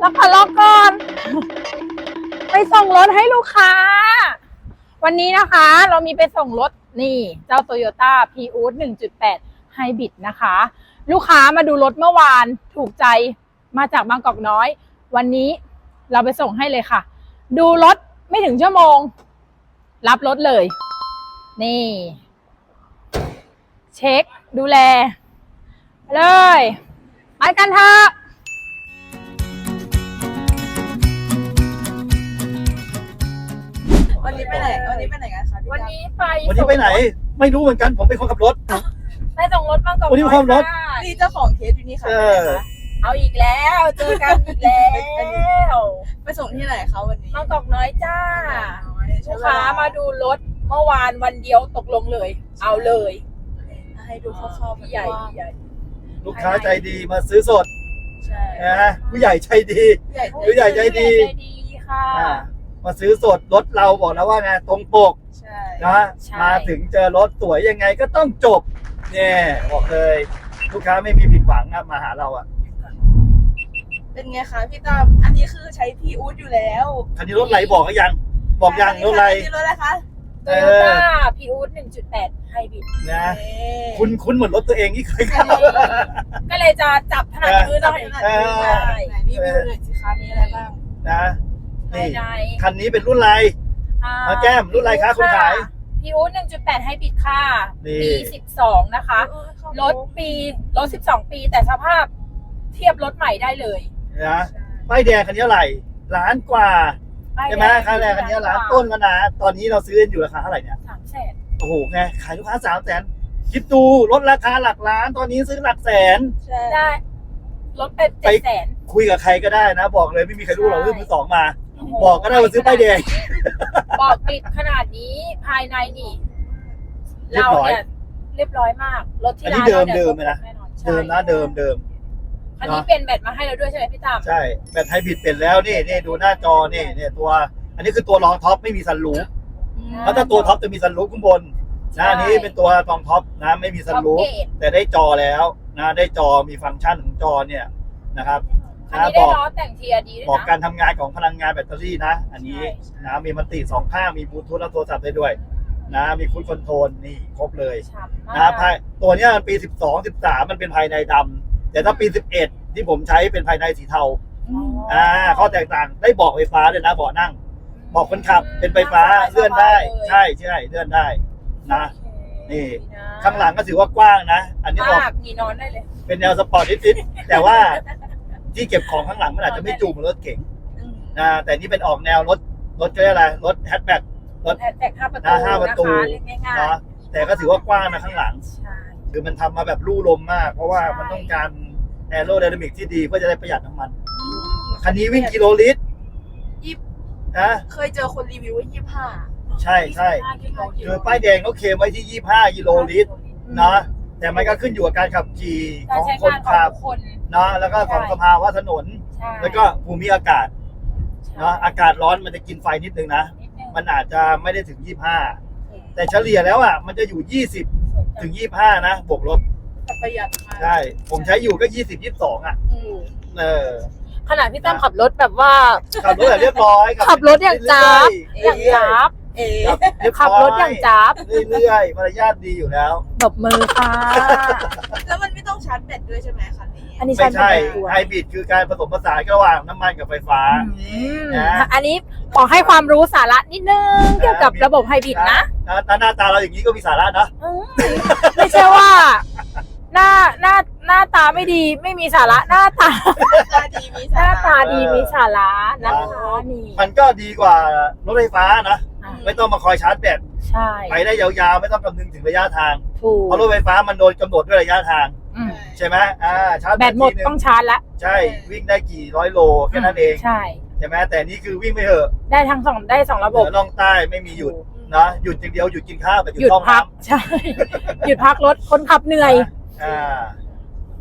แล้วขอรอก่อน ไปส่งรถให้ลูกค้า วันนี้นะคะ เรามีไปส่งรถนี่ เจ้า Toyota p r i u s 1.8 Hybrid นะคะ ลูกค้ามาดูรถเมื่อวานถูกใจมาจากบางกอกน้อย วันนี้เราไปส่งให้เลยค่ะ ดูรถไม่ถึงชั่วโมง รับรถเลย นี่ เช็คดูแล เลย ไปกันเถอะ วันนี้ไปไหน วันนี้ไปไหนกันคะพี่วันดาวนี้ไปวันนี้ไปไหน ไม่รู้เหมือนกันผมเป็นคนขับรถ ไปส่งรถบางกอกวันนี้ไปส่งรถน้อยค่ะนี่เจ้าของเคสอยู่นี่ค่ะเออ เอาอีกแล้ว เจอกันอีกแล้วไปส่งที่ไหนคะวันนี้บางกอกน้อยจ้าใช้ลูกเวค้ามาดูรถเมื่อวานวันเดียวตกลงเลย เอาเลยให้ดูคร่าวๆพี่ใหญ่พี่ใหญ่ลูกค้าใจดีมาซื้อสดใช่นะผู้ใหญ่ใจดี ผู้ใหญ่ ผู้ใหญ่ใจดีใจดีค่ะ อ่า มาซื้อสดรถเราบอกแล้วว่าไงตรงปกใช่ นะใช่ มาถึงเจอรถสวยยังไงก็ต้องจบเนี่ยบอกเลยลูกค้าไม่มีผิดหวังอะมาหาเราอะเป็นไงคะพี่ตั้มอันนี้คือใช้พี่อู๊ดอยู่แล้วคันนี้รถไหลบอกก็ยัง บอกยังรถไหลอันนี้รถอะไรคะโตโยต้าพีอูด1.8ไฮบริดนะ เอ๊ะ คุณคุณเหมือนรถตัวเองที่เคยขับ ก็เลยจะจับถนัดมือหน่อยไหนเออรีวิวหน่อยสิคะมีอะไรบ้างนะ นี่ใดคันนี้เป็นรุ่นอะไรๆอ่ามาแก้มรุ่นอะไรคะคุณขาย พีอูด1.8ไฮบริดค่ะ นี่ ปี12นะคะ รถปีรถ12ปีแต่สภาพเทียบรถใหม่ได้เลยนะป้ายแดงคันนี้เท่าไหร่ล้านกว่าใช่ไหมค่าแรงคันนี้ล้านต้นแล้วนะตอนนี้เราซื้อกันอยู่ราคาเท่าไหร่เนี่ยสามแสนโอ้โหไงขายลูกค้าสามแสนคิดดูลดราคาหลักล้านตอนนี้ซื้อหลักแสน ใช่ได้รถเป็นเจ็ดแสนคุยกับใครก็ได้นะ บอกเลยไม่มีใครรู้หรอกเรื่องมือสองมา บอกก็ได้ว่าซื้อป้ายแดง บอกติดขนาดนี้ภายในนี่ เรียบเราร้อยเนี่ยเรียบร้อยมาก รถที่อันนี้ร้านเราเดิเนี่ยมๆเลยนะแน่นอนใช่เดิมนะเดิมเดิม อันนี้เป็นแบตมาให้เราด้วยใช่ไหมพี่ตามใช่แบตไฮบริดเปลี่ยนแล้วนี่นี่ดูหน้าจอนี่นี่ตัว อันนี้คือตัวรองท็อปไม่มีซันรูฟอืม เพราะถ้าตัวท็อปจะมีซันรูฟข้างบนนะอันนี้เป็นตัวรองท็อปนะไม่มีซันรูฟ ท็อปเกรดแต่ได้จอแล้วนะได้จอมีฟังก์ชันของจอเนี่ยนะครับ อันนะนี้บได้อกล้อแต่งเทียดีด้วยบอกนะ การทำงานของพลังงานแบตเตอรี่นะ อันนี้ใช่นะมีมันติสองข้างมีบลูทูธและโทรศัพท์ได้ด้วย นะมีคุณคอนโทรลนี่ครบเลยฉ่ำมานะกภายตัวเนี้ยมันปี 12 13 มันเป็นภายในดำแต่ถ้าปี 11 ที่ผมใช้เป็นภายในสีเทาอืมอ่าข้อแตกต่างได้เบอกไฟฟ้าด้วยนะเบาะนั่งเบอกคนขับเป็นไฟฟ้าเลื่อนได้ ใช่ใช่เลื่อนได้นะ นี่ข้างหลังก็ถือว่ากว้างนะ อันนี้บอกมากนี่นอนได้เลย เป็นแนวสปอร์ตนิดๆแต่ว่า ที่เก็บของข้างหลังมันอาจจะไม่จูงเหมือนรถเก๋งอืมนะแต่นี่เป็นออกแนวรถรถก็เรียกอะไรรถแฮชแบ็กรถแท็กห้าประหตูน้าห้าประตูนะคะเรียกง่ายเนาะแต่ก็ถือว่ากว้างนะข้างหลัง ๆใช่คือมันทำมาแบบลู่ลมมาก เพราะว่าใช่มันต้องการแอโรไดนามิกที่ดีเพื่อจะได้ประหยัดน้ำมัน อืม คันนี้วิ่งกิโลลิตรยี่นะเคยเจอคนรีวิวว่ายี่ห้า ใช่ใช่ 25กิโลคือป้ายแดงเขาเคลมไว้ที่ 25กิโลลิตรเนาะ แต่มันก็ขึ้นอยู่กับการขับขี่กาขรองใช้คนงานของขับทุกคน เนาะแล้วก็ของสภาวะถนน ใช่แล้วก็ภูมิอากาศเนาะอากาศร้อนมันจะกินไฟนิดนึงนะ นิดนึงมันอาจจะไม่ได้ถึง 25 แต่เฉลี่ยแล้วอะมันจะอยู่ 20 ถึง 25 นะบวกลบแต่ประหยัดมากใช่ผมใช้อยู่ก็ 20 22 อะ อืมเออ ขนาดพี่ตั้มขับรถแบบว่า ขับรถแบบเรียบร้อยขับรถอย่างจ๊าบ เรื่อย่างจ๊าบเอ๋ๆครับ เยขับรถอย่างจ๊าบเรื่อยๆมารยาทดีอยู่แล้วตบมือค่ะ แล้วมันไม่ต้องชาร์จแบตด้วยใช่ไหมคันนี้ อันนี้ไม่ใช่ตัวไฮบริดคือการผสมผสานระหว่างน้ำมันกับไฟฟ้า อืมนะ อันนี้ขอให้ความรู้สาระนิดนึงเกี่ยวกับระบบไฮบริดนะหน้าหน้าตาเราอย่างนี้ก็มีสาระนะอืมไม่ใช่ว่า หน้าหน้าหน้าตาไม่ดีไม่มีสาระหน้าตาหน้าตาดีมีหสาน้าระตาดีมีสาระนะคะนี่มันก็ดีกว่ารถไฟฟ้านะอะ ไม่ต้องมาคอยชาร์จแบตใช่ไปได้ยาวๆ ไม่ต้องคำนึงถึงระยะทาง ถูกเพราะรถไฟฟ้ามันโดนกำหนดด้วยระยะทาง อืมใช่ไหมอ่าชาร์จแบตหมดทีนึต้องชาร์จละใช่วิ่งได้กี่ร้อยโลแค่นั้นเองใช่ ใช่ไหมแต่นี่คือวิ่งไม่เหอะได้ทั้งสองได้สองระเหบบนือล่องใต้ไม่มีหยุดนะหยุดอย่างเดียวหยุดกินข้าวกับหยุดหยุดท้องพักน้ำ ใช่ หยุดพักรถคนขับเหนื่อย อ่า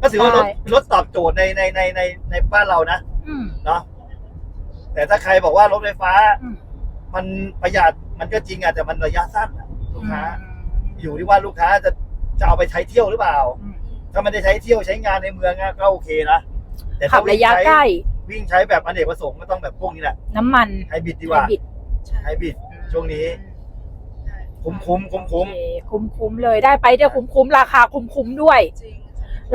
ก็ถือว่ารถใช่ รถตอบโจทย์ในในในในในบ้านเรานะอืม เนาะแต่ถ้าใครบอกว่ารถไฟฟ้า อืม มันประหยัด มันก็จริงอะแต่มันระยะสั้นอะลูกค้า อยู่ที่ว่าลูกค้าจะจะเอาไปใช้เที่ยวหรือเปล่าอืมถ้ามันได้ใช้เที่ยวใช้งานในเมืองอะก็โอเคนะแต่ขัถ้าบระยะวิ่งใกล้ววิ่งใช้แบบอเนกประสงค์ก็ต้องแบบพวกนี้แหละน้ำมันไฮบริดดีกว่าไฮบริดใช่ไฮบริดช่วงนี้ คุ้มคุ้มคุ้มคุ้มโอเคคุ้มคุ้มเลยได้ไปเดี๋ยวคุ้มคุ้มราคาคุ้มคุ้มด้วย จริง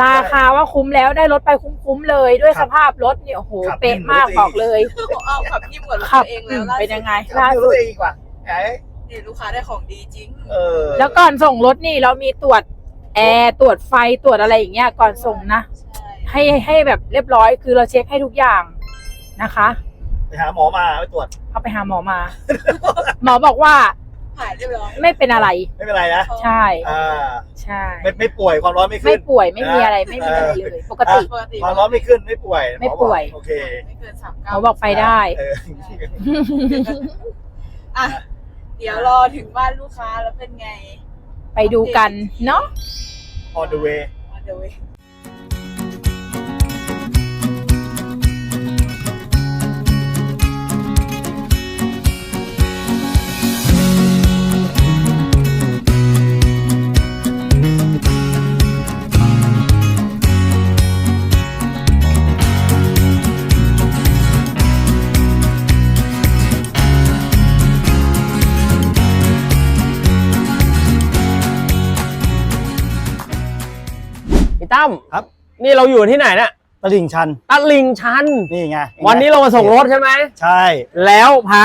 ราคาว่าคุ้มแล้วได้รถไปคุ้มคุ้มเลยด้วยครัสบภาพรถเนี่ยโอ้โหครับเป๊ะมากจริงบอกเลย เอาขับยิ้มกับรถขับตัวเองอืแล้วมล่าสุดเป็นยังไงขับล่าไม่สุรู้ดเองดีกว่า ไอ้นี่ลูกค้าได้ของดีจริง เออแล้วก่อนส่งรถนี่เรามีตรวจแอร์ตรวจไฟตรวจอะไรอย่างเงี้ยก่อนส่งนะ ใช่ให้ให้แบบเรียบร้อยคือเราเช็คให้ทุกอย่างนะคะ ไปหาหมอมาไปตรวจ เอาไปหาหมอมา หมอบอกว่าหายเรียบร้อยไม่เป็นอะไร ไม่เป็นไรนะ ใช่ อ่า ใช่ ไม่ไม่ป่วยความร้อนไม่ไม่ขึ้นป่วยไม่มีอะไรไม่มีอะไรเลยปกติ ปกติความร้อนไม่ขึ้นไม่ป่วยไม่หอบอกป่วยโอเคไม่เกินสามหมเก้าอบอกไปได้ เออ อะ เดี๋ยวรอถึงบ้านลูกค้าแล้วเป็นไง ไปดูกันเนาะ on the way มาเดี๋ยวเว้ย ตั้มครับ นี่เราอยู่ที่ไหนเนี่ยตลิ่งชันตลิ่งชัน นี่ไงวันนี้เรามาส่งรถใช่ไหมใช่ แล้วพา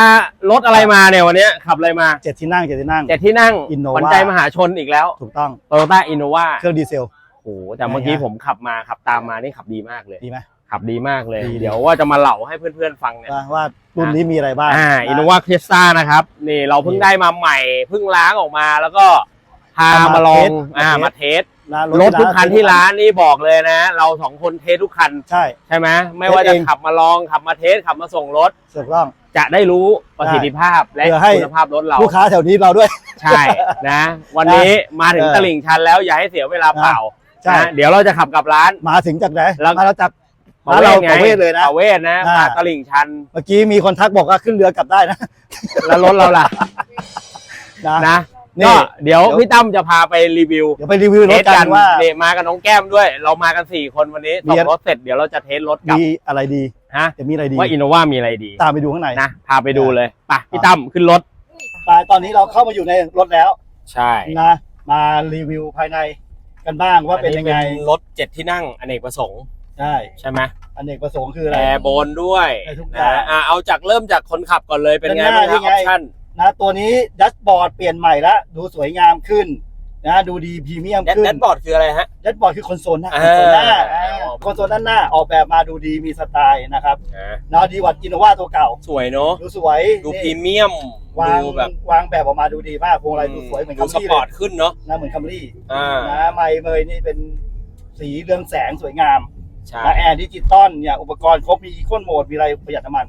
รถอะไรมาเนี่ยวันเนี้ยขับอะไรมาเจ็ดที่นั่งเจ็ดที่นั่งเจ็ดที่นั่ง Innova ขวัญใจมหาชนอีกแล้ว ถูกต้องโตโยต้าอินโนวาเครื่องดีเซลโอ้โหแต่เมื่อกี้ไงฮะผมขับมาขับตามมานี่ขับดีมากเลยดีไหมขับดีมากเลยดีเดี๋ยวว่าจะมาเล่าให้เพื่อนๆฟังเนี่ยว่าว่ารุ่นนี้มีอะไรบ้างอ่าะอินโนวาคริสตานะครับนี่เราเพิ่งนี่ได้มาใหม่เพิ่งล้างออกมาแล้วก็พาเอามามมาลองเทสอ่ามามาเทเทส นะรถทุกคันที่ร้านนี่บอกเลยนะ เราสองคนเทสทุกคันใช่ ใช่ไหมไม่ว่าจะเทสเองขับมาลองขับมาเทสขับมาส่งรถถูกต้องจะได้รู้ประสิทธิภาพและเพื่อให้คุณภาพรถเราลูกค้าแถวนี้เราด้วย ใช่นะ วันนี้มาถึงเออตลิ่งชันแล้วอย่าให้เสียเวลาเปล่าใช่นะเดี๋ยวเราจะขับกลับร้านมาถึงจากไหนแล้วมาแล้วจากประร้านเราไงประเวศเลยนะประเวศนะอ่ามาตลิ่งชัน เมื่อกี้มีคนทักบอกว่าขึ้นเรือกลับได้นะแล้วรถเราล่ะนะ นะนี่ก็เดี๋ยวเดี๋ยว พี่ตั้มจะพาไปรีวิวเดี๋ยวไปรีวิวรถกันว่า เนี่ยมากับน้องแก้มด้วย เรามากันสี่คนวันนี้มี ส่งรถเสร็จเดี๋ยวเราจะเทสรถกลับมีอะไรดีฮะจะมีอะไรดี ว่าอินโนวามีอะไรดีตามไปดูข้างในนะพาไปดูเลยไปพี่ตั้มขึ้นรถไปตอนนี้เราเข้ามาอยู่ในรถแล้วใช่นะมารีวิวภายในกันบ้างว่าเป็นยังไงรถเจ็ดที่นั่งอเนกประสงค์ใช่ใช่ไหมอเนกประสงค์คืออะไร แอร์โบนด้วยได้ทุกอย่างนะอะเอาจากเริ่มจากคนขับก่อนเลยเป็นไงด้านหบ้าน้างครับอนี่อไง ปชั่น นะตัวนี้ดัชบอร์ดเปลี่ยนใหม่แล้วดูสวยงามขึ้นนะดูดีพรีเมียมแดชขึ้นแดชบอร์ดคืออะไรฮะดัชบอร์ดคือคอนโซลหน้าอ่าคอนโซลหน้าอ่าคอนโซลด้านหน้าออกแบบมาดูดีมีสไตล์นะครับอ่านะดีกว่าอินโนวาตัวเก่า สวยเนอะดูสวยดูนี่พรีเมียมวางดูแบบวางแบบออกมาดูดีมากพวงอะไรดูสวยเหมือนดูคัมสรี่ปเลอร์ตยขึ้นเนาะนะเหมือนคัมรี่อ่านะไมค์เมยนี่เป็นสีเรืองแสงสวยงามใช่นะแอร์ดิจิตอลเนี่ยอุปกรณ์ครบมีอีโคโหมดมีอะไรประหยัดน้ำมัน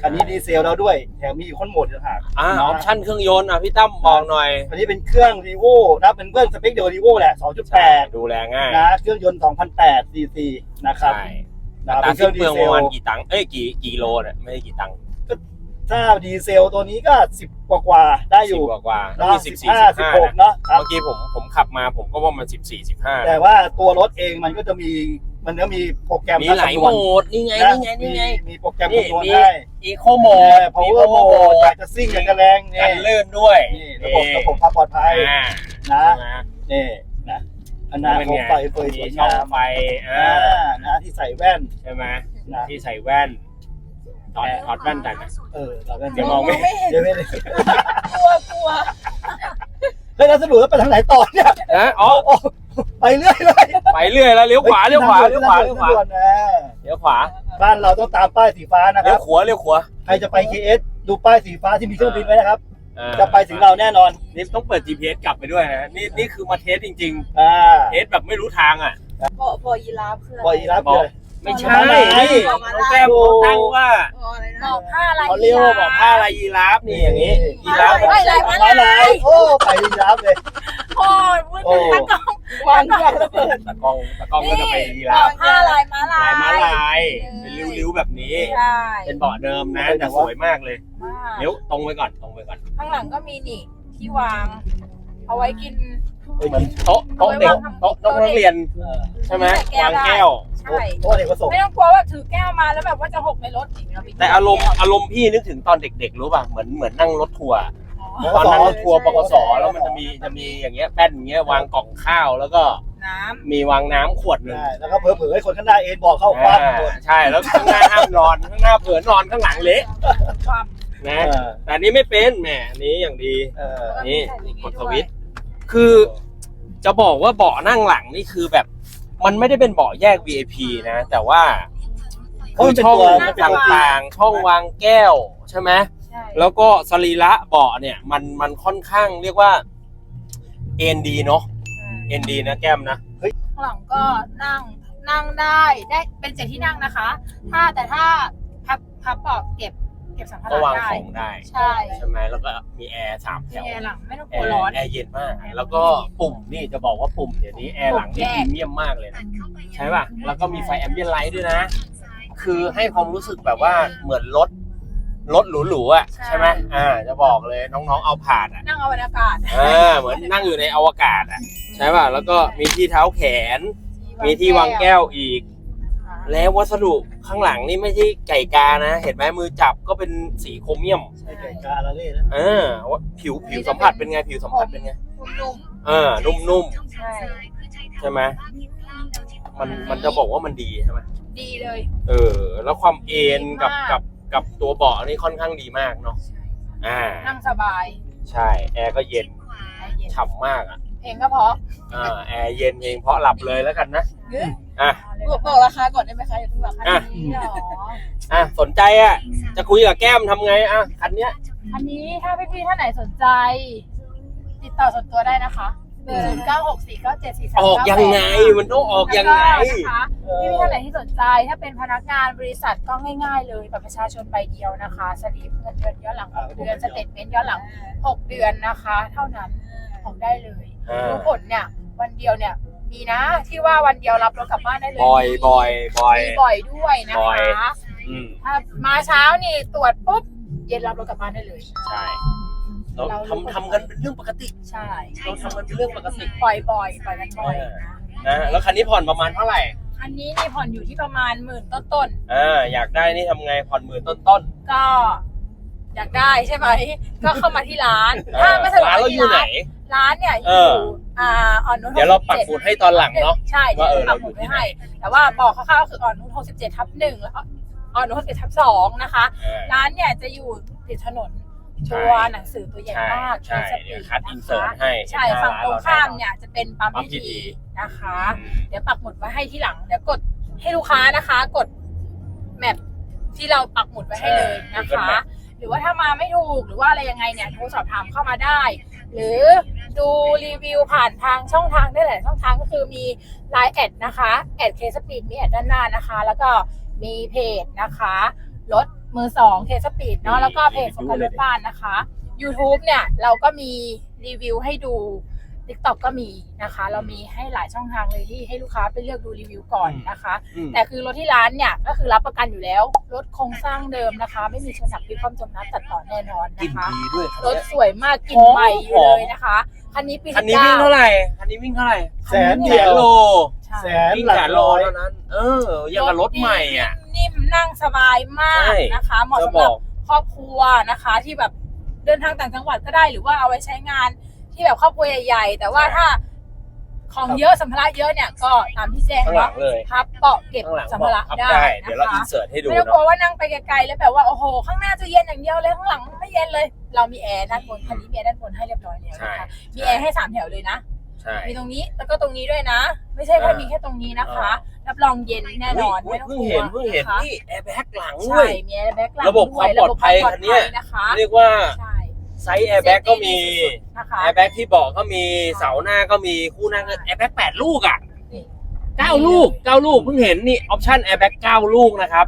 คันนี้ดีเซลแล้วด้วยแถมมีอีโคโหมดอีกต่างหากอ่าอนะอปชั่นเครื่องยนต์อะพี่ตั้มบอกหน่อย อันนี้เป็นเครื่องรีโวนะเป็นเครื่องสเปคเดียวรีโวแหละ 2.8 ดูแลง่ายนะเครื่องยนต์2,008ซีซีนะครับ ใช่นะตาเป็นเคสิ้รื่อนงดีเปลืองเซประลมาณกี่ตังค์เอ้ยกี่กี่โลเนี่ยไม่ใช่กี่ตังค์ถ้าดีเซลตัวนี้ก็ 10 กว่ากว่าๆได้อยู่สิบกว่ากว่าเนาะมีสิบสี่15สิบห้า16เนาะครับ เมื่อกี้ผมผมขับมาผมก็ว่ามันสิบสี่สิบห้าแต่ว่าตัวรถเองมันก็จะมี มันก็มีโปรแกรมมีหลายคำนโหวมณดนี่ไงนะนี่ไงนี่ไง มีมีโปรแกรมนี่คำนวณมีให้อีโคโหมดพาวเวอร์โหมดอยากจะซิ่งอยากจะแรงเนี่กัยนลื่นด้วยนี่ระบบระบบความปลอดภัยอ่านะใช่ไหมนี่นะอนาเป็นคตไงไฟเฟยสมีวยช่องงามไฟอ่าอ่านะที่ใส่แว่นใช่ไหมนะที่ใส่แว่นถอดถอดแว่นแต่นะเออเราแว่นเดี๋ยวมองไม่ไม่เห็นเดี๋ยวไม่ได้กลัวกลัวเฮ้ยแล้วสรุปแล้วไปทางไหนต่อเนี่ยนะอ๋อโอ้ ไปเรื่อยเลยไปเรื่อยแล้วเลี้ยวขวาเลี้ยวขวาเลี้ยวขวาเลี้ยวขวาทงด่วนนะเลี้ยวขวา บ้านเราต้องตามป้ายสีฟ้านะคเลี้ยรัวบขวาเลี้ยวขวาใครจะไป KS ดูป้ายสีฟ้าที่มีเครื่องบินไว้นะครับ อ่าจะไปถึงเราแน่นอนนี่ต้องเปิด GPS กลับไปด้วยนะ นี่นี่คือมาเทสจริงอ่าๆ เทสแบบไม่รู้ทางอะพอพอยีราฟคืออะไรปล่อยรับบอกเลย ไม่ใช่บอกมานี่น้องแก้มเขาตั้งว่าพออะไรนะ บอกผ้าอะไรเขาเรียกว่าบอกผ้าลายยีราฟนี่อย่างนี้ยีราฟ ไม่ไรมามาเลเลยยโอ้ไปรับเลย โอ้ยมือโอ้ถือตะกล้อง วางวางระเบิดตะกล้องตะกล้องก็จะไปยีบราอฟกผ้าลายม้าลาลายยม้าลาย เป็นริ้วๆแบบนี้ ใช่เป็นเบาะเดิมนะแต่สวยมากเลยมากเลี้ยวตรงไปก่อนตรงไปก่อนข้างหลังก็มีนี่ที่วาง เอาไว้กินเหมือนโต๊ะโต๊ะเด็กโต๊ะโต๊ะนักเรียนเออใช่ไหมแก้ววางได้แก้ว ใช่ โต๊ะเด็กผสมไม่ต้องกลัวว่าถือแก้วมาแล้วแบบว่าจะหกในรถอีกนะพี่แต่อารมณ์อารมณ์พี่นึกถึงตอนเด็กๆรู้ป่ะเหมือนเหมือนนั่งรถทัวร์อ๋อ ตอนนั่งรถทัวร์ปกสแล้วมันจะมีจะมีอย่างเงี้ยแป้นอย่างเงี้ยวางกล่องข้าวแล้วก็น้มีวางน้ำขวดหนึ่งใช่แล้วก็เผลอๆให้คนข้างหน้าเอ็นบอกเข้าคว้าอ่าหมดใช่แล้วข้างหน้าห้ามนอนข้างหน้าเผลอนอนข้างหลังเละำความนะเออแต่อันนี้ไม่เป็นแหมอันนี้อย่างดี เออนี่กดสวิตช์ คือจะบอกว่าเบาะนั่งหลังนี่คือแบบ มันไม่ได้เป็นเบาะแยก VIP นะ แต่ว่าเพราะมันเป็นช่องตัวมันเป็นตัว ต่างๆช่องวางแก้วใช่ไหม ใช่ แล้วก็สรีระเบาะเนี่ยมันมันค่อนข้างเรียกว่าเอ็นดีเนาะเอ็นดีนะแก้มนะข้างหลังก็นั่งนั่งได้ได้เป็นเจ็ดที่นั่งนะคะ ถ้าแต่ถ้าพับพับเบาะเก็บเก็บสัมภาก็ระวางได้ของได้ใช่ใช่ไหมแล้วก็มีแอร์สามแถมีวแอร์หลังไม่ต้องกแอลัวร์ร้อน แอร์เย็นมาก แล้วก็ปุ่มนี่จะบอกว่าปุ่มเดี๋ยวนี้แอร์หลังนี่ปุ่มแยกพรีเมียมมากเลยนะใช่ป่ะแล้วก็มีไฟแอมเบียนไลท์ด้วยนะ คือให้ความรู้สึกแบบว่าเหมือนรถ รถหรูๆอะใช่ไหมอ่าจะบอกเลยน้องๆเอาผ่านอะนั่งเอาบรรยากาศอ่าเหมือนนั่งอยู่ในอวกาศอะใช่ป่ะแล้วก็มีที่เท้าแขน มีที่วางแก้วอีก แล้ววัสดุข้างหลังนี่ไม่ใช่ไก่กานะ เห็นไหมมือจับก็เป็นสีโครเมียม ใช่ไก่กาละเล่นะเออว่าผิวผิวสัมผัสเป็นไงผิวสัมผัสเป็นไง นุ่มเออ นุ่มๆใช่ๆ ใช่ไหมมันมันจะบอกว่ามันดีใช่ไหมดีเลย เออ แล้วความเอ็นกับดีมากกับ กับตัวเบาะนี่ค่อนข้างดีมากเนาะอ่านั่งสบายใช่แอร์ก็เย็นแอร์เย็นฉ่ำมากอะเพลงก็เพราะอ่าแอร์เย็นเองเพราะหลับเลยแล้วกันนะอะบอกบอกราคาก่อนได้ไหมคะอย่าเพิ่งบอกอันนี้เหรออะสนใจอะจะคุยกับแก้มทำไงอะคันเนี้ยอันนี้ถ้าพี่ๆท่านไหนสนใจ ติดต่อส่วนตัวได้นะคะ เบอร์เก้าหกสี่เก้าเจ็ดสี่สามออกยังไงมันต้องออกยังไงนะคะพี่พี่ท่านไหนที่สนใจถ้าเป็นพนักงานบริษัทก็ง่าย ๆ เลยบัตรประชาชนใบเดียวนะคะสลิปเงินเดือนย้อนหลังหกเดือนสเตทเมนต์ย้อนหลังหกเดือนนะคะ เท่านั้นออกได้เลยอ่ารู้ผลเนี่ยวันเดียวเนี่ยมีนะที่ว่าวันเดียวรับรถกลับบ้านได้เลยบ่อยบ่อยบ่อยมีบ่อยด้วยนะบ่อยคะอืมถ้ามาเช้านี่ตรวจปุ๊บเย็นรับรถกลับบ้านได้เลยใช่ เราเราทำทำกันเป็นเรื่องปกติใช่เราทำกันเป็นเรื่องปกติปล่อยบ่อยปล่อยกันบ่อยนะนะแล้วคันนี้ผ่อนประมาณเท่าไหร่อันนี้นี่ผ่อนอยู่ที่ประมาณหมื่นต้นอ่าอยากได้นี่ทำไงผ่อนหมื่นต้นๆก็ อยากได้ใช่ไหมก็เข้ามาที่ร้านๆถ้าไม่สะดวกร้านเราอยู่ไหน ร้านเนี่ยอเอยู่ออ่าอ่อนนุชเดี๋ยวเราปักหมุดให้ตอนหลังเนาะใช่ว่าเออดี๋ยวปักหมุดไว้ให้แต่ว่าบอกคร่าวๆคืออ่อนนุช67ทับหนึ่งแล้วก็อ่อนนุช67ทับสองนะคะอ่าร้านเนี่ยจะอยู่ติดถนนใช่ ตัวหนังสือตัวใหญ่ใช่มากใช่เคสปีเดี๋ยวดคัดนะอินเสิร์คะตให้ใช่หน้ฝั่งตรงเข้ามเนี่ยจะเป็นปั๊มปั๊มพีพีทีทีนะคะอืมเดี๋ยวปักหมุดไว้ให้ที่หลังเดี๋ยวกดให้ลูกค้านะคะ กดแมปที่เราปักหมุดไว้ให้เลยนะคะ หรือว่าถ้ามาไม่ถูกหรือว่าอะไรยังไงเนี่ยโทรสอบถามเข้ามาได้ หรือดูรีวิวผ่านทางช่องทางได้หลายช่องทางก็คือมี Line แอดนะคะแอดเคสปีดมีแอดด้านหน้านะคะ แล้วก็มีเพจนะคะรถ มือสองเคสปีดเนาะแล้วก็เพจสมกันรถบ้านนะคะ YouTube เนี่ยเราก็มีรีวิวให้ดู TikTok ก็มีนะคะ เรามีให้หลายช่องทางเลยที่ให้ลูกค้าไปเลือกดูรีวิวก่อนนะคะ อืม แต่คือรถที่ร้านเนี่ยก็คือรับประกันอยู่แล้ว รถโครงสร้างเดิมนะคะ ไม่มีชนหนักพลิกคว่ำจมน้ำตัดต่อแน่นอนกลิ่นนะคะ ดีด้วยรถสวยมากกลิ่นใหม่อยู่เลยนะคะคันนี้ปีคันนี้วิ่งเท่าไหร่คันนี้วิ่งเท่าไหร่แสนแสเดียนวโล ใช่ แสนวิ่งหลัแสกนโลร้อย เท่านั้น เออ ยังกับรถใหม่อะ นิ่มนั่งสบายมากใช่นะคะเหมาะจะสำบหรัอบกครอบครัวนะคะ ที่แบบเดินทางต่างจังหวัดก็ได้หรือว่าเอาไว้ใช้งานที่แบบครอบครัวใหญ่ๆ แต่ว่าถ้าของเยอะสัมภาระเยอะเนี่ยก็ตามที่แจ้งข้างหลัเนาะงเลยพับเบาะเก็บข้างหลังสัมบอภากระครับได้ได้นะเดี๋ยวเราคะอินเสิร์ตให้ดูไม่ต้องกลัวเนาะว่านั่งไปไกลๆแล้วแบบว่าโอ้โห ข้างหน้าจะเย็นอย่างเดียวเลยข้างหลังไม่เย็นเลย เรามีแอร์ด้านบนคันนี้มีแอร์ด้านบนให้เรียบร้อยแล้วใช่นะคะมีแอร์ให้สามแถวเลยนะ ใช่ มีตรงนี้แล้วก็ตรงนี้ด้วยนะ ไม่ใช่แค่อ่ามีมีแค่ตรงนี้นะคะ รับรองเย็นแน่นอนอุ๊ไม่ยต้องเพิ่กงลัวเห็นเพิ่งเห็นนะคะนี่แอร์แบ็กหลังใช่ด้วยมีแอร์แบ็กหลังระบบความด้วยปลอดภัยระบบคันเนี้ยปลอดภันะคะเรียกว่าใช่ ไซส์แอร์แบ็กก็มีนะคะ แอร์แบ็กที่เบอกก็มีเสาหน้าก็มีคู่หน้าก็แอร์แบ็กแปดลูกอะนี่ เก้าลูกเก้าลูกเพิ่งเห็นนี่ออปชั่นแอร์แบ็กเก้าลูกนะครับ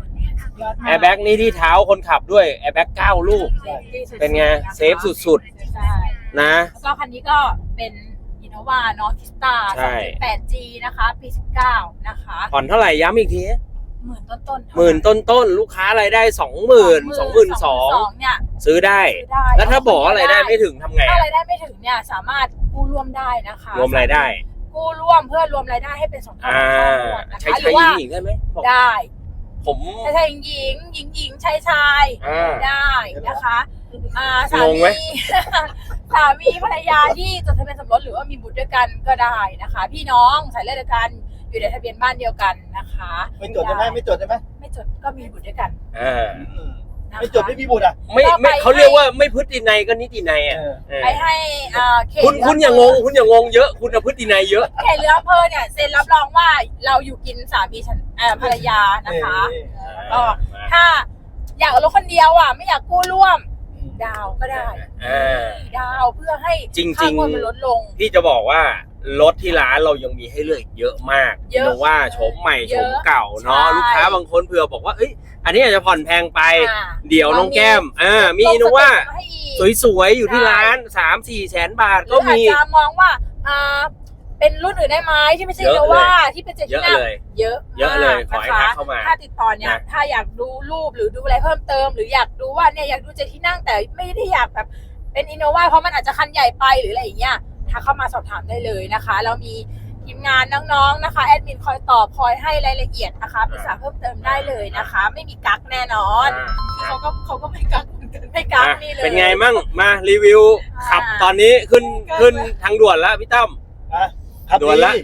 ยอดมากแอร์แบ็กนี่ที่เท้าคนขับด้วยแอร์แบ็กเก้าลูกซฟตี้สุดๆเป็นไงนะคะเซฟสุดใช่ ๆนะ แล้วก็คันนี้ก็เป็นอิ นโนวาเนาะคิสตา ใช่ 2.8G นะคะ ปี19นะคะผ่อนเท่าไหร่ย้ำอีกทีหมื่นต้นต้นหมื่นต้นต้นๆลูกค้ารายได้สองหมื่นสองหมื่นสองเนี่ยซื้อได้ ซื้อได้แล้วถ้าบอกว่ารายได้ไม่ถึงทำไงถ้าอะรายได้ไม่ถึงเนี่ยสามารถกู้ร่วมได้นะคะรวมรายได้ กู้ร่วมเพื่อรวมรายได้ให้เป็นสองเท่าอ่าของค่าหมดนะใช้คะหใช้รือว่าหญิงๆได้ไหมบอกได้ผมใช้ชายหญิงหญิงหญิงชายชาย อ่า ได้นะคะอ่าสางงไหมมี สามีภรรยาที่จดทะเบียนสมรสหรือว่ามีบุตรด้วยกันก็ได้นะคะ พี่น้องสายเลือดเดียวกันอยู่ในทะเบียนบ้านเดียวกันนะคะไม่จดได้ไหมไม่จดได้ไหมไม่จดก็มีบุตรด้วยกันอ่าอืมนะคะ ไม่จดไม่มีบุตรอะ ไม่ก็ไม่ไปเขาเรียกว่าไม่พฤตินัยก็นิตินัยอะเออ เออไปให้อ่าเขตคุณคุณอย่างงง คุณอย่างงงเยอะคุณอะพฤตินัยเยอะ เขตเรืออำเภอเนี่ยเซ็นรับรองว่าเราอยู่กินสามีฉันเอ่อภรรยานะคะนี่ก็ ถ้าอยากเอารถคนเดียวอะ ไม่อยากกู้ร่วม ดาวก็ได้อ่าดาวเพื่อให้จริงๆ ค่างวดมันลดลง พี่จะบอกว่ารถที่ร้านเรายังมีให้เลือกอีกเยอะมากเยอะโนว่าโฉมใหม่เยโฉอะมเก่าเนาะใช่ ลูกค้าบางคนเผื่อบอกว่าเอ้ยอันนี้อาจจะผ่อนแพงไป อ่าเดี๋ยวน้องแก้มอ่ามีลงอินโนว่าสเต็ปมให้อีก สวยๆ อยู่ที่ใช่ ร้านสามสี่แสนบาทหรืก็ออาจมี จะมองว่าอ่า เป็นรุ่นอื่นได้ไหมที่ไม่ใช่เยอะโนเลยว่าที่เป็นเจ็ดเยที่อะนั่ง เลย เยอะเยอะเลยขอให้มทักกเข้ามาถ้าติดต่อเนี่ยนะ ถ้าอยากดูรูปหรือดูอะไรเพิ่มเติม หรืออยากดูว่าเนี่ยอยากดูเจ็ดที่นั่งแต่ไม่ได้อยากแบบเป็นอินโนวาเพราะมันอาจจะคันใหญ่ไปหรืออะไรอย่างเงี้ยทักเข้ามาสอบถามได้เลยนะคะ เรามีทีมงานน้องๆนะคะแอดมินคอยตอบคอยให้รายละเอียดนะคะปรึกษาเพิ่มเติมได้เลยนะคะ ไม่มีกักแน่นอนอ่าเขาก็เขาก็ไม่กักเหมือนกันไม่กักอะนี่เลย เป็นไงมั่งมารีวิว ขับอ่าตอนนี้ขึ้นขึ้นทางด่วนแล้วพี่ตั้ม อะขับด่วนละ ดี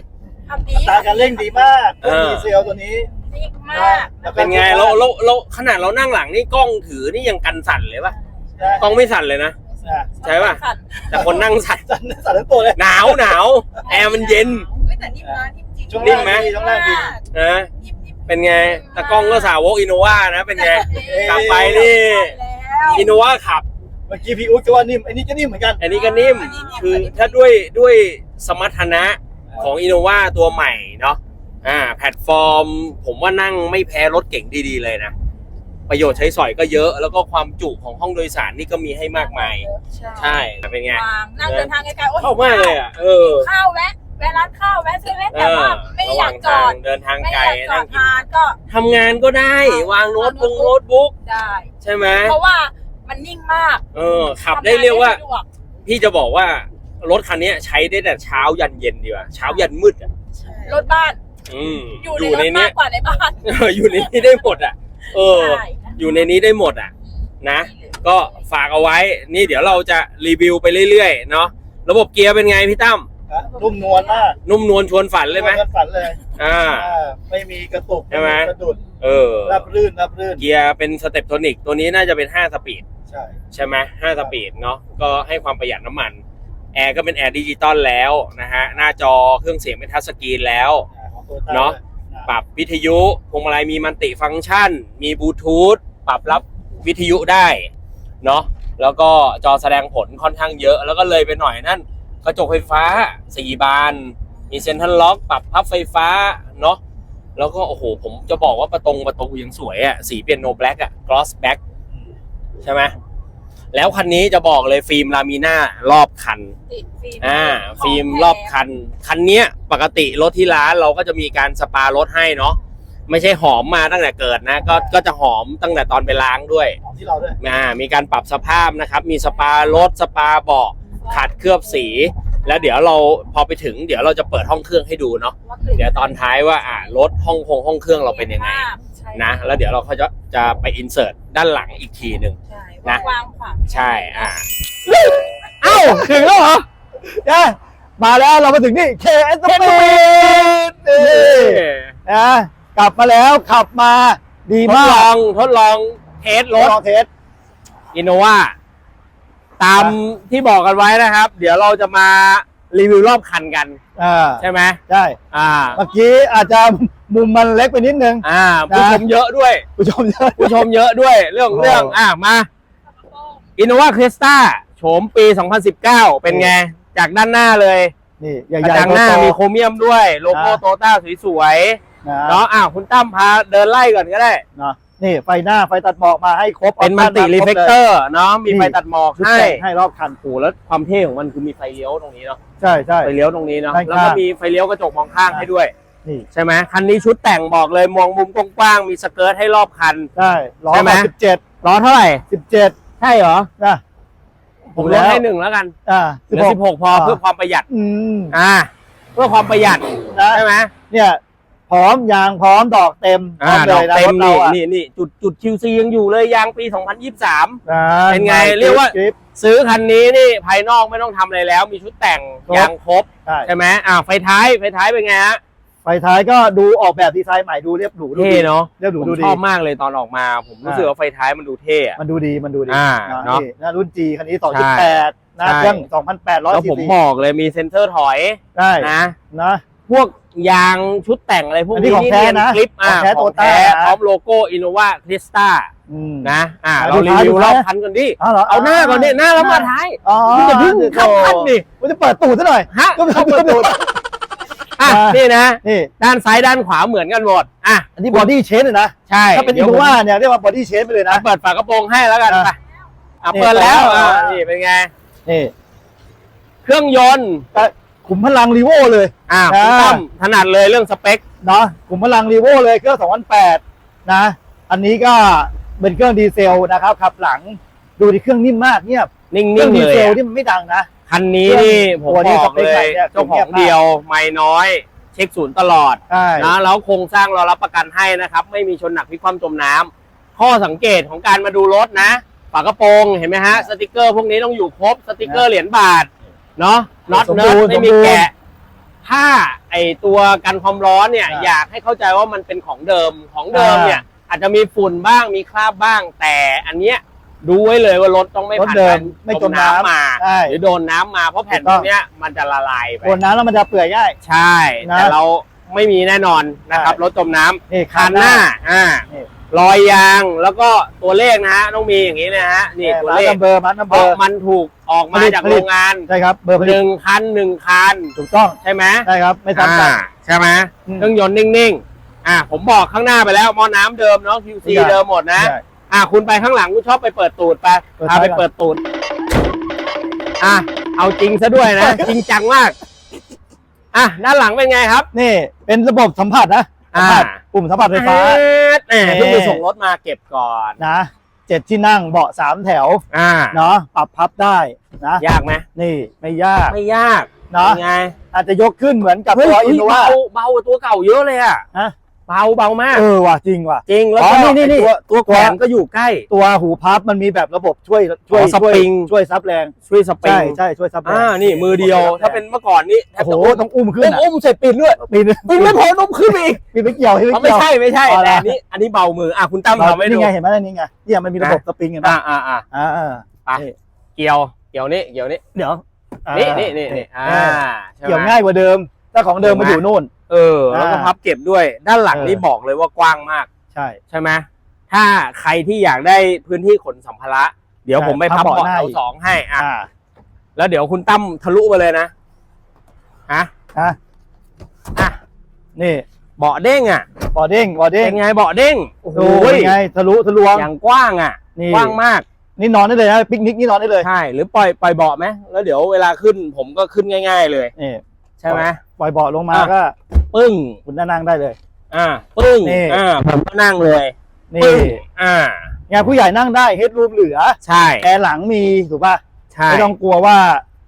ทำดีอัตราการเร่งดีมากเออ ดีเซลตัวนี้นิ่งมากแล้วก็เป็นไงเราเราเราขนาดเรานั่งหลังนี่กล้องถือนี่ยังกันสั่นเลยปะนะกล้องไม่สั่นเลยนะ อะใช่ปะสั่นแต่คนนั่งสั่นสั่นสั่นทั้งตัวเลย หนาวหนาวแอร์มันเย็น เฮ้ยแต่นิ่มนะนิ่มจริงช่วงนิ่มไหมล่างดีช่วงล่างดี นะนิ่มนิ่มเป็นไงตากล้องก็สาวกอินโนวานะ เป็นไงเอ๊ะกลับไปนี่ แล้วอินโนวาขับ เมื่อกี้พี่อุ๊ดก็ว่านิ่มอันนี้ก็นิ่มเหมือนกัน อันนี้ก็นิ่ม คือถ้าด้วยด้วยสมรรถนะ ของอินโนวาตัวใหม่เนาะอ่าแพลตฟอร์ม ผมว่านั่งไม่แพ้รถเก่งดีๆเลยนะ ประโยชน์ใช้สอยก็เยอะ แล้วก็ความจุของห้องโดยสารนี่ก็มีให้มากมาย ใช่เป็นไงวางนั่งเดินทางไกลๆโอ้ยเข้ามากเลยอะเออข้าวแวะแวะร้านข้าวแวะเซเว่นเอแต่อว่าไม่ได้อยากจอดระหว่างทางเดินทางไม่ไกลได้อยากจอนั่ดงกินทานก็ทำงานก็ได้ วางโน้ตบุ๊กโน้ตบุ๊กได้ใช่ไหมเพราะว่ามันนิ่งมาก เออขับได้เรียกว่าทำงนได้สะดกพี่จะบอกว่า รถคันนี้ใช้ได้แต่เช้ายันเย็นดีกว่าเช้ายันมืดอะรถบ้าน อืมอยู่อยู่ในในรถเนี้มายกกว่าในบ้านเอออยู่ในนี้ได้หมดอะ เออ ใช่นะอยู่ในนี้ได้หมดอะ นะ ก็ฝากเอาไว้ นี่เดี๋ยวเราจะรีวิวไปเรื่อยๆ เนาะ ระบบเกียร์เป็นไงพี่ตั้มอะนุ่มนวลมากนุ่มนวลชวนฝันเลยไหม นวกันฝันเลยอ่า อ่าไม่มีกระตุกใช่ไหมสะดุดเออ รับรื่นรับรื่นเกียร์เป็นสเต็ปโทนิก ตัวนี้น่าจะเป็น 5 สปีด ใช่ ใช่ไหมห้าสปีดเนาะ ก็ให้ความประหยัดน้ำมัน แอร์ก็เป็นแอร์ดิจิตอลแล้วนะฮะหน้าจอเครื่องเสียงเป็นทัชสกรีนแล้วอ่าของ Toyota เนาะอ่าปรับวิทยุพวงมาลัยมีมันติฟังก์ชัน มีบลูทูธปรับรับวิทยุได้เนาะแล้วก็จอแสดงผลค่อนข้างเยอะ แล้วก็เลยไปหน่อยนั่นกระจกไฟฟ้าสี่บาน มีเซ็นทรัลล็อก ปรับพับไฟฟ้าเนาะแล้วก็โอ้โห ผมจะบอกว่าประตงประตูยังสวยอะสีเปียโนแบล็กอะกลอสแบ็กใช่ไหม แล้วคันนี้จะบอกเลยฟิล์มลามิน่ารอบคัน ติดฟิล์มอ่าขงฟิล์มแท้รอบคัน คันเนี้ยปกติรถที่ร้านเราก็จะมีการสปารถให้เนาะ ไม่ใช่หอมมาตั้งแต่เกิดนะ ก็ ก็จะหอมตั้งแต่ตอนไปล้างด้วย ของที่เราด้วย อ่า มีการปรับสภาพนะครับ มีสปารถสปาเบาะขัดเคลือบสี แล้วเดี๋ยวเราพอไปถึง เดี๋ยวเราจะเปิดห้องเครื่องให้ดูเนาะเดี๋ยวตอนท้ายว่า อ่ารถห้องคงห้องเครื่องเราเป็นยังไง ใช่นะ แล้วเดี๋ยวเราเขาจะจะไปอินเสิร์ตด้านหลังอีกทีหนึ่ง ใช่ นะวางขวางใช่อ่าเอ้าถึงแล้วเหรอจ้มาแล้วเรามาถึงนี่เคเอสปีดนะกลับมาแล้วขับมาดีทดมาลกองทดลองเทสรถลองเทสอินโนวาตามที่บอกกันไว้นะครับ เดี๋ยวเราจะมารีวิวรอบคันกัน อ่าใช่ไหมใช่อ่า เมื่อกี้อาจจะมุมมันเล็กไปนิดนึง อ่า ผู้ชมเยอะด้วย ผู้ชมเยอะ ผู้ชมเยอะด้วย เรื่องโอ้เรื่องอ่ามา อินโนวาคริสตาโฉมปี 2019 เป็นไง จากด้านหน้าเลยนี่ใหกระญ่จังๆหน้าโตมีโครเมียมด้วย โลโก้นะ โตต้าสวยๆนะๆเนาะอ้าวคุณตั้มพาเดินไล่ก่อนก็ได้ นะนี่ไฟหน้าไฟตัดหมอกมาให้ครบเป็นมัลติออปชั่รีมาคเฟบกลยเตอร์เนาะมีไฟนี่ตัดหมอกชุดให้แต่งให้รอบคันโอ้โหแล้วความเท่ของมันคือมีไฟเลี้ยวตรงนี้เนาะใช่ใช่ ไฟเลี้ยวตรงนี้เนาะด้านข้างแล้วก็มีไฟเลี้ยวกระจกมองข้างให้ด้วย นี่ใช่ไหมคันนี้ชุดแต่งบอกเลยมองมุมกว้างๆมีสเกิร์ตให้รอบคันได้ล้อใช่ไหมสิบเจ็ดล้อเท่าไหร่ สิบเจ็ด ใช่เหรอ นะ ผมลดให้หนึ่งแล้วกันอ่าเหลือสิบหกพอเพื่อความประหยัด อืมอ่า เพื่อความประหยัดนะใช่ไหมเนี่ย พร้อมยางพร้อมดอกเต็มพร้อ่าอมดเลอกยนะเต็รมถเรานี่อะนี่นี่จุดจุด QC ยังอยู่เลยยางปี 2023นะเป็นไงม่เรียกว่ากริปซื้อคันนี้นี่ภายนอกไม่ต้องทำอะไรแล้ว มีชุดแต่งครบยางครบใช่ ใช่ไหมอ่าไฟท้ายไฟท้ายเป็นไงฮะ ไฟท้ายก็ดูออกแบบดีไซน์ใหม่ดูเรียบหรูดูเท่ดีเนาะเรียบหรูผมดูดี ชอบมากเลยตอนออกมา ผมรู้สึกว่าไฟท้ายมันดูเท่อะ มันดูดีมันดูดีอ่านะเนอะนี่นะรุ่น G คันนี้ใช่2.8 นะใช่ เครื่อง2,800แล้วซีผมซีบอกเลยมีเซ็นเตอร์ถอยได้นะ นะ พวกยางชุดแต่งอะไรพวกอันนี้นี้ของแท้เยนะคลิปอ่าของแท้ของแท้ Toyota นะ พร้อมโลโก้อินโนวาคริสตาอืม นะ อ่าอ่าเราดูรีท้ายวิวดูรท้าอยบคันก่อนดิ เอาเหรอเอาหน้าก่อนดิหน้าแล้วมาท้ายอ๋อคุณอย่าเพิ่งเข้าคันดิกูจะเปิดตูดซะหน่อยฮะก็เปิดตูด อะอ่านี่นี่นะนี่ด้านซ้ายด้านขวาเหมือนกันหมดอะอันนี้บอดี้เชนเลยนะใช่ถ้าเป็นดี๋อียวโนผมวาเนี่ยเรียกว่าบอดี้เชนไปเลยนะเปิดฝากระโปรงให้แล้วกันอะไปอะนี่เปิดแล้วเปิดแล้วอะอะนี่เป็นไงนี่เครื่องยนต์แต่ขุมพลังรีโวเลยอะอ่าคุณตั้มถนัดเลยเรื่องสเปคเนาะขุมพลังรีโวเลยเครื่อง2008นะ อันนี้ก็เป็นเครื่องดีเซลนะครับขับหลังดูดิเครื่องนิ่มมากเงียบนิ่เครื่องงๆดีเลยเซลอะที่มันไม่ดังนะ คันนี้นี่ผมตัวนี้บอกสเปคเลไหนยเนี่ยเจ้าของเดียวไม่น้อย เช็คศูนย์ตลอดใช่ นะแล้วโครงสร้างเรารับประกันให้นะครับ ไม่มีชนหนักพลิกคว่ำจมน้ำข้อสังเกตของการมาดูรถนะฝากระโปรงเห็นไหมฮะสติกเกอร์พวกนี้ต้องอยู่ครบสติกเกอร์เหรียญบาทเนาะน็อตสมเนิบูร์รณ์ไม่มีสมบูรณ์ แกะ ถ้าไอตัวกันความร้อนเนี่ย อ่าอยากให้เข้าใจว่ามันเป็นของเดิมของเดิมอ่าเนี่ย อาจจะมีฝุ่นบ้างมีคราบบ้างแต่อันเนี้ย ดูไว้เลยว่ารถต้องไม่รถผ่านเดิกามรไม่จจมมน้ำน้ำมาใช่ หรือโดนน้ำมาเพราะแผ่นถูพกต้องวกเนี้ยมันจะละลายไป โดนน้ำแล้วมันจะเปื่อยง่าย ใช่ นะแต่เราไม่มีแน่นอนนะครับใช่ รถจมน้ำนี่คันหน้าอ่านี่รอยยางแล้วก็ตัวเลขนะฮะต้องมีอย่างนี้นะฮะนี่ตัวมาเลร์ขนัมเบอร์มาร์นัมเพเบอราะร์ มันถูกออกมาผลิต จากผลิโรตงงานใช่ครับ เบอร์ผหลิตนึ่งคันหนึ่งคันถูกต้องใช่ไหมใช่ครับไม่ซ้ำกัน อ่าใช่ไหมอืมเครื่องยนต์นิ่งๆอ่าผมบอกข้างหน้าไปแล้วหม้อน้ำเดิมเนาะ QC ใช่เดิมหมดนะ ใช่ อ่าคุณไปข้างหลังคุณชอบไปเปิดตูดไปเปิดพาไปท้ายก่อนเปิดตูด อะเอาจริงซะด้วยนะ จริงจังมาก อะด้านหลังเป็นไงครับ นี่ เป็นระบบสัมผัสนะสัมผัสอ่าปุ่มสัมผัสไฟฟ้าแหมเพิ่งไปส่งรถมาเก็บก่อนนะเจ็ดที่นั่งเบาะสามแถวอ่าเนาะปรับพับได้นะยากไหมนี่ไม่ยากไม่ยากเนาะเป็นไงอาจจะยกขึ้นเหมือนกับเฮ้ยตัวอิเฮ้นยโนวาเบาเบากว่าตัวเก่าเยอะเลยอะฮะ เบาเบามาก เออว่ะจริงว่ะ จริงแล้วอ๋ก็อนี่นี่ไอ้ตัวตัวตัวแขนก็อยู่ใกล้ ตัวหูพับมันมีแบบระบบช่วยช่วยอ๋อสช่วยปริง ช่วยซับแรงช่วยสปริใช่งใช่ช่วยซับแรงอ่านี่มือเดียวถ้าเป็นเมื่อก่อนนี้แทโอ้บโหจะต้องอุ้มขึ้อุ้นมอะอุ้มใส่ปีนด้วยปีนปีนไม่พออุ้มขึ้นไปอีกปีนไม่เกี่ยวที่อ๋อไม่ไม่เกี่ยว ใช่ไม่ใช่อ๋อแต่แล้วอันนี้อันนี้เบามืออะคุณตั้มทำให้ดู นี่ไงเห็นไหมนี่ไงเนี่ยมันมีระบบสปริงเห็นไหมอ่าอ่าอ่าอ่าอ่าไปเกี่ยวเกี่ยวนี่เกี่ยวนี่เดี๋ยวอ่านี่นี่นี่นี่อ่าเออใช่ไหม เกี่ยวง่ายกว่าเดิมถ้าของเดิมมันอยู่นู่น เออ แล้วก็อ่าพับเก็บด้วย ด้านหลังเออนี่บอกเลยว่ากว้างมาก ใช่ ใช่ไหมถ้าใครที่อยากได้พื้นที่ขนสัมภาระ เดี๋ยวใช่ผมไปพับพับเบาะเบาะหน้าแถวอีกสองให้อะอ่าแล้วเดี๋ยวคุณตั้มทะลุไปเลยนะฮะฮะอะนี่เบาะเด้งอะบอเด้งบอเด้งเป็นไงเบาะเด้งโอ้โหดูเป็นไงทะลุทะลวงอย่างกว้างอะนี่กว้างมาก นี่นอนได้เลยนะปิกนิกนี่นอนได้เลยใช่หรือปล่อยปล่อยเบาะไหมแล้วเดี๋ยวเวลาขึ้นผมก็ขึ้นง่าย ๆ เลยนี่ ใช่ไหมปล่อยเบาะลงมาอะก็ ปึ้งคุณนั่งได้เลย อ่า ปึ้งนี่อ่าผมก็นั่งเลยนี่ปึ้งอ่างานผู้ใหญ่นั่งได้เฮดรูมเหลือ ใช่แอร์หลังมีถูกป่ะใช่ไม่ต้องกลัวว่า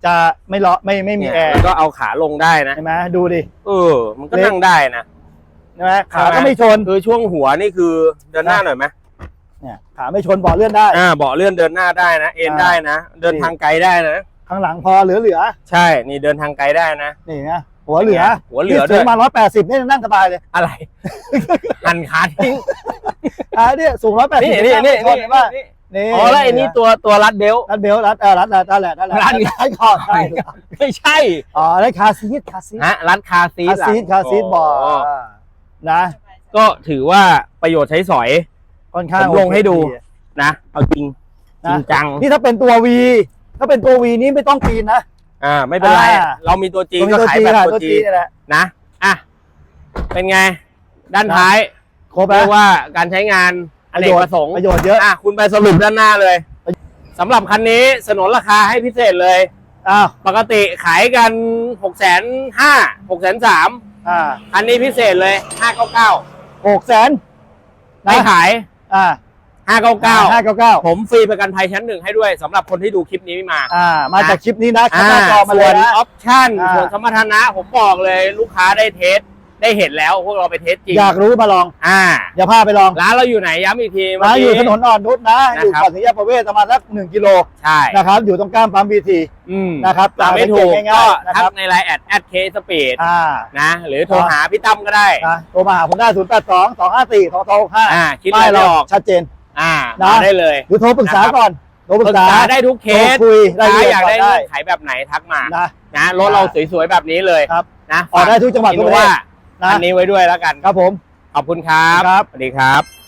จะไม่เลาะไม่ไม่มีเนี่ยแอร์แล้วก็เอาขาลงได้นะใช่ไหมดูดิเออ มันก็นั่งได้นะใช่ไหมขาใช่ไหมก็ไม่ชนคือช่วงหัวนี่คือเดินหน้าหน่อยไหมเนี่ยขาไม่ชนเบาะเลื่อนได้อ่าเบาะเลื่อนเดินหน้าได้นะเอ็นอ่าได้นะเดินทางไกลได้นะ ข้างหลังพอเหลือเหลือใช่ นี่เดินทางไกลได้นะ นี่นะหัวเหลือหัวเหลือนี่ด้วย สูงมาร้อยแปดสิบนี่นั่งสบายเลย อะไร หันขาทิ้งอ่าเนี่ยสูงร้อยแปดสินี่บนี่นี่ชนนี่ว่านี่นี่อ๋อแล้วไอ้นี่ตัวตัวรัดเบลต์รัดเบลต์รัดเออรัดรัดรัดแหละรัดแหละรัดรัดคอใช่ไม่ใช่ อ๋อแล้วคาซีทคาซีทฮะรัดคาซีทคาซีทหลังคาซีทบอร์อ๋อนะ ก็ถือว่าประโยชน์ใช้สอยค่อนข้างผมลงให้ดูโอเคนะ เอาจริงจนะริงจัง นี่ถ้าเป็นตัววี ถ้าเป็นตัววีนี้ไม่ต้องปีนนะ อ่า ไม่เป็นไร อ่า เรามีตัวจีตัวก็ตัวขายจีแบบค่ะตัตัววจีจีนี่แหละนะ อะ เป็นไง ด้านท้ายครบเรีแล้ยวกว่าการใช้งานอเนกประสงค์ประโยชน์เยอะ อะคุณไปสรุปด้านหน้าเลยสำหรับคันนี้สนนราคาให้พิเศษเลย อ้าวปกติขายกัน6กแสนห้าหกแสนสามอ่าอันนี้พิเศษเลย599หกแสนไม่ขายอ่า 599ห้าเก้าเก้าผมฟรีประกันภัยชั้นหนึ่งให้ด้วยสำหรับคนที่ดูคลิปนี้มาอ่ามาจากคลิปนี้นะแคปอ่าหน้าจอมาเลส่วยนนะ ออปชั่นอ่า ส่วนสมรรถนะ ผมบอกเลยลูกค้าได้เทสได้เห็นแล้วพวกเราไปเทสจริงอยากรู้มาลอง อ่า อย่าพาไปลองร้านเราอยู่ไหนย้ำอีกทีเมื่ร้านอยู่กี้ถนนอ่อนนุชนะ นะครับ อยู่ก่อนถึงแยกประเวศประมาณสักหนึ่งกิโลใช่นะครับ อยู่ตรงกลางปั๊มบีทีอืมนะครับตามไม่ถูกง่ายๆก็นะครับทักในไลน์แอดแอดเคสปีดอ่านะหรือโทรหาพี่ตั้มก็ได้ นะโทรมาหาผมได้ 0 8 2 2 5 4 2 2 6 5อ่าคิดป้ายอะไรเราไม่ออก ชัดเจน อ่านะ มาได้เลยหรือโทรปรึกษานะครับก่อนโทรปรึปรึกกษาษาได้ทุกเคโทรสคุยถ้าละเอียดอยากได้ได้เงื่อนไขแบบไหนทักมานะ นะรถเราสวยๆแบบนี้เลยครับ นะออกได้ทุกจังหวัดอิทุนกประเทว่าศนะอันนี้ไว้ด้วยแล้วกัน ครับผม ขอบคุณครับ ครับ สวัสดีครับ